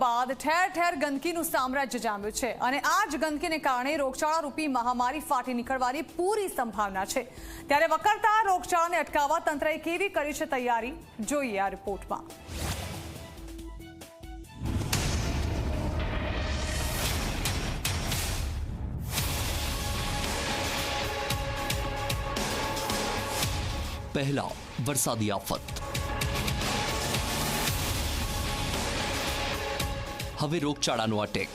બાદ ઠેર ઠેર ગંદકીનું સામ્રાજ્ય જામ્યું છે અને આ જ ગંદકીને કારણે રોગચાળા રૂપી મહામારી ફાટી નીકળવાની પૂરી સંભાવના છે. ત્યારે વકરતા રોગચાળાને અટકાવવા તંત્રએ કેવી કરી છે તૈયારી? જોઈએ આ રિપોર્ટમાં. પહેલા વરસાદી આફત. હવે રોગચાળાનો અટેક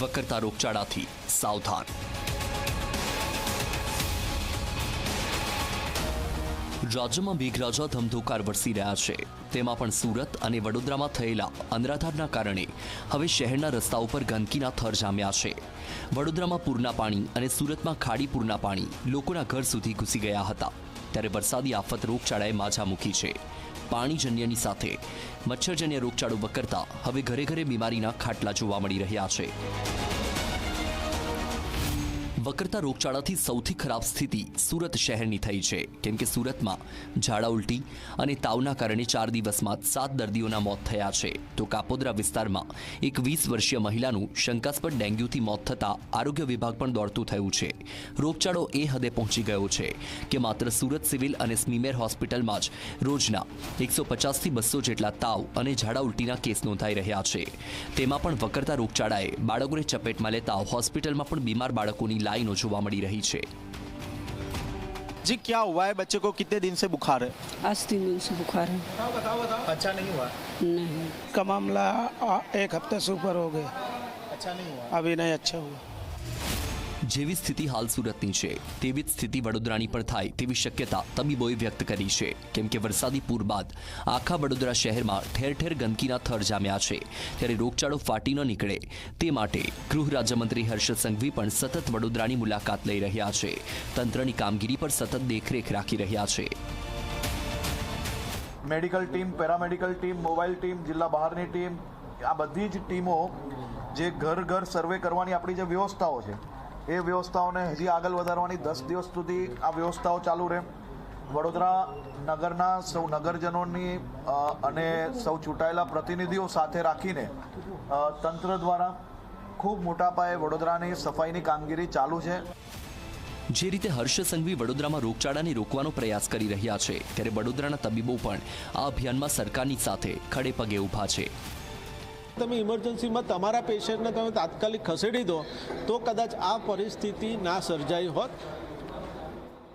વકરતા રોગચાળાથી સાવધાન. રાજ્યમાં મેઘરાજા ધમધોકાર વરસી રહ્યા છે. તેમાં પણ સુરત અને વડોદરામાં થયેલા અનરાધારના કારણે હવે શહેરના રસ્તા ઉપર ગંદકીના થર જામ્યા છે. વડોદરામાં પૂરના પાણી અને સુરતમાં ખાડી પૂરના પાણી લોકોના ઘર સુધી ઘૂસી ગયા હતા. ત્યારે વરસાદી આફત રોગચાળાએ માઝા મૂકી છે. પાણીજન્યની સાથે. મચ્છરજન્ય રોગચાળો વકરતા હવે ઘરે ઘરે બીમારીના ખાટલા જોવા મળી રહ્યા છે. વકરતા રોગચાળાથી સૌથી ખરાબ સ્થિતિ સુરત શહેરની થઈ છે. કેમ કે સુરતમાં ઝાડા ઉલટી અને તાવના કારણે ચાર દિવસમાં સાત દર્દીઓના મોત થયા છે. તો કાપોદરા વિસ્તારમાં એક વીસ વર્ષીય મહિલાનું શંકાસ્પદ ડેન્ગ્યુથી મોત થતાં આરોગ્ય વિભાગ પણ દોડતું થયું છે. રોગચાળો એ હદે પહોંચી ગયો છે કે માત્ર સુરત સિવિલ અને સ્મીમેર હોસ્પિટલમાં જ રોજના એકસો પચાસથી બસો જેટલા તાવ અને ઝાડા ઉલટીના કેસ નોંધાઈ રહ્યા છે. તેમાં પણ વકરતા રોગચાળાએ બાળકોને ચપેટમાં લેતા હોસ્પિટલમાં પણ બીમાર બાળકોની લાઈનો જોવા મળી રહી છે जी क्या हुआ है बच्चे को कितने दिन से बुखार है आज तीन दिन से बुखार है अच्छा नहीं हुआ नहीं का मामला आ, एक हफ्ते से ऊपर हो गया अच्छा नहीं हुआ अभी नहीं अच्छा हुआ જેવી સ્થિતિ હાલ સુરતની છે, તેવી જ સ્થિતિ વડોદરાની પણ થાય તેવી શક્યતા તબીબોએ વ્યક્ત કરી છે. કેમ કે વરસાદી પૂર બાદ આખા વડોદરા શહેરમાં ઠેર ઠેર ગંદકીના થર જામ્યા છે. ત્યારે રોગચાળો ફાટી ન નીકળે તે માટે ગૃહ રાજ્યમંત્રી હર્ષ સંઘવી પણ સતત વડોદરાની મુલાકાત લઈ રહ્યા છે. તંત્રની કામગીરી પર સતત દેખરેખ રાખી રહ્યા છે. Medical team, paramedical team, mobile team, જિલ્લા બહારની ટીમ, આ બધી જ ટીમો જે ઘર ઘર સર્વે કરવાની આપણી જે વ્યવસ્થાઓ છે એ વ્યવસ્થાઓને હજી આગળ વધારવાની દસ દિવસ સુધી આ વ્યવસ્થાઓ ચાલુ રહે. વડોદરા નગરના સૌ નગરજનોની અને સૌ ચૂંટાયેલા પ્રતિનિધિઓ સાથે રાખીને તંત્ર દ્વારા ખૂબ મોટા પાયે વડોદરાની સફાઈની કામગીરી ચાલુ છે. જે રીતે હર્ષ સંઘવી વડોદરામાં રોગચાળાને રોકવાનો પ્રયાસ કરી રહ્યા છે, ત્યારે વડોદરાના તબીબો પણ આ અભિયાનમાં સરકારની સાથે ખડે પગે ઊભા છે. તમે ઇમરજન્સીમાં તમારા પેશન્ટને તમે તાત્કાલિક ખસેડી દો, તો કદાચ આ પરિસ્થિતિ ના સર્જાઈ હોત.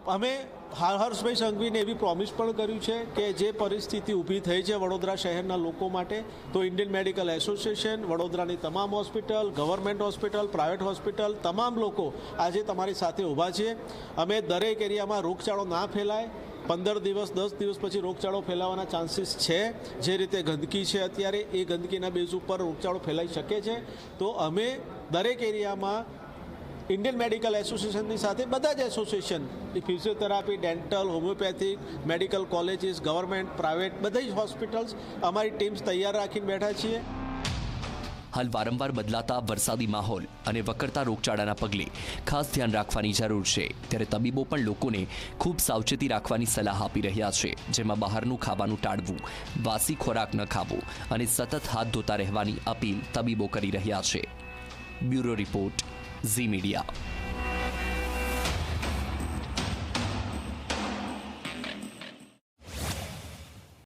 અમે હર- હર્ષભાઈ સંઘવીને એવી પ્રોમિસ પણ કર્યું છે કે જે પરિસ્થિતિ ઊભી થઈ છે વડોદરા શહેરના લોકો માટે, તો ઇન્ડિયન મેડિકલ એસોસિએશન વડોદરાની તમામ hospital government hospital private hospital તમામ લોકો આજે તમારી સાથે ઊભા છીએ. અમે દરેક એરિયામાં રોગચાળો ના ફેલાય. પંદર દિવસ, દસ દિવસ પછી રોગચાળો ફેલાવાના ચાન્સીસ છે. જે રીતે ગંદકી છે અત્યારે, એ ગંદકીના બેઝ ઉપર રોગચાળો ફેલાઈ શકે છે. તો અમે દરેક એરિયામાં ઇન્ડિયન મેડિકલ એસોસિએશનની સાથે બધા જ association physiotherapy dental homeopathic medical colleges government private બધી જ હોસ્પિટલ્સ અમારી ટીમ્સ તૈયાર રાખીને બેઠા છીએ. હાલ વારંવાર બદલાતા વરસાદી માહોલ અને વકરતા રોગચાળાના પગલે ખાસ ધ્યાન રાખવાની જરૂર છે. ત્યારે તબીબો પણ લોકોને ખૂબ સાવચેતી રાખવાની સલાહ આપી રહ્યા છે, જેમાં બહારનું ખાવાનું ટાળવું, વાસી ખોરાક ન ખાવો અને સતત હાથ ધોતા રહેવાની અપીલ તબીબો કરી રહ્યા છે. Bureau report. Z Media.